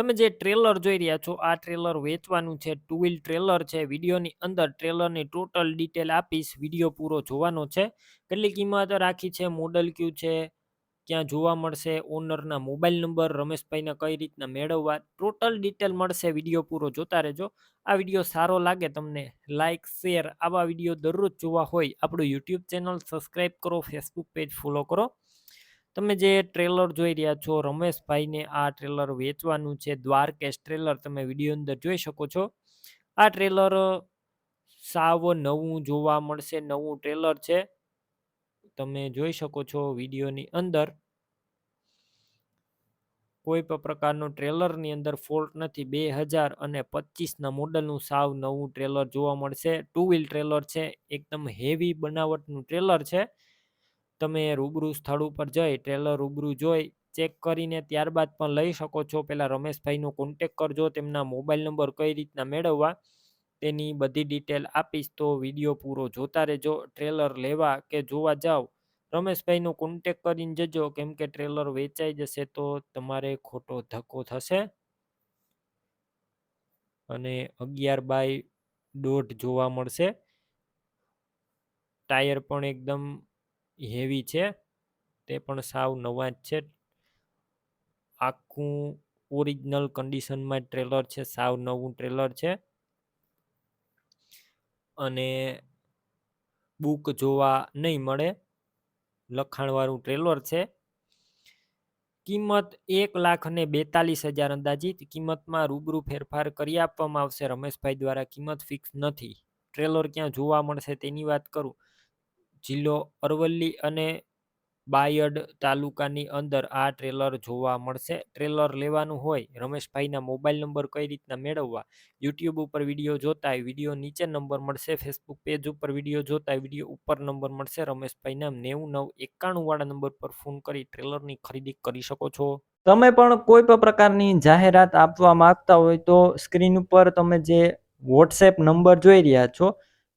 તમે જે ટ્રેલર જોઈ રહ્યા છો, આ ટ્રેલર વેચવાનું છે ટુ વ્હીલ ટ્રેલર છે, વિડીયોની અંદર ટ્રેલરની ટોટલ ડિટેલ આપીશ, વીડિયો પૂરો જોવાનો છે. કેટલી કિંમત રાખી છે મોડલ કયું છે, ક્યાં જોવા મળશે ઓનરના મોબાઈલ નંબર રમેશભાઈને કઈ રીતના મેળવવા ટોટલ ડિટેલ મળશે, વીડિયો પૂરો જોતા રહેજો. આ વીડિયો સારો લાગે તમને લાઇક શેર આવા વીડિયો દરરોજ જોવા હોય, આપણું યુટ્યુબ ચેનલ સબસ્ક્રાઈબ કરો ફેસબુક પેજ ફોલો કરો. તમે જે ટ્રેલર જોઈ રહ્યા છો, રમેશભાઈને આ ટ્રેલર વેચવાનું છે, દ્વારકેશ ટ્રેલર તમે વીડિયો અંદર જોઈ શકો છો. આ ટ્રેલર સાવ નવું જોવા મળશે, નવું ટ્રેલર છે. તમે જોઈ શકો છો વિડીયોની અંદર. કોઈ પણ પ્રકારનું ટ્રેલરની અંદર ફોલ્ટ નથી, બે હજાર અને પચીસના મોડલનું સાવ નવું ટ્રેલર જોવા મળશે. ટુ વ્હીલ ટ્રેલર છે, એકદમ હેવી બનાવટનું ટ્રેલર છે. તમે રૂબરૂ સ્થળ ઉપર જઈ ટ્રેલર રૂબરૂ જોઈ ચેક કરીને ત્યારબાદ પણ લઈ શકો છો. પહેલાં રમેશભાઈનો કોન્ટેક કરજો, તેમના મોબાઈલ નંબર કઈ રીતના મેળવવા, તેની બધી ડિટેલ આપીશ તો વીડિયો પૂરો જોતા રહેજો. ટ્રેલર લેવા કે જોવા જાઓ રમેશભાઈનો કોન્ટેક કરીને જજો. કેમ કે ટ્રેલર વેચાઈ જશે તો તમારે ખોટો ધક્કો થશે. અને અગિયાર બાય દોઢ જોવા મળશે. ટાયર પણ એકદમ હેવી છે, તે પણ સાવ નવા જ છે. આખું ઓરિજિનલ કન્ડિશનમાં ટ્રેલર છે, સાવ નવું ટ્રેલર છે. અને બુક જોવા નહીં મળે, લખાણવાળું ટ્રેલર છે. કિંમત એક લાખ અને બેતાલીસ હજાર અંદાજિત, કિંમતમાં રૂબરૂ ફેરફાર કરી આપવામાં આવશે. રમેશભાઈ દ્વારા કિંમત ફિક્સ નથી. ટ્રેલર ક્યાં જોવા મળશે તેની વાત કરું. જિલ્લો અરવલ્લી અને બાયડ તાલુકાની અંદર આ ટ્રેલર જોવા મળશે. ટ્રેલર લેવાનું હોય, રમેશભાઈના મોબાઈલ નંબર કઈ રીતના મેળવવા? યુટ્યુબ ઉપર વીડિયો જોતા વીડિયો નીચે નંબર મળશે. ફેસબુક પેજ ઉપર વીડિયો જોતા વીડિયો ઉપર નંબર મળશે. રમેશભાઈના નેવું નવ એકાણું વાળા નંબર પર ફોન કરી ટ્રેલરની ખરીદી કરી શકો છો. તમે પણ કોઈ પણ પ્રકારની જાહેરાત આપવા માંગતા હોય તો સ્ક્રીન ઉપર તમે જે વોટ્સએપ નંબર જોઈ રહ્યા છો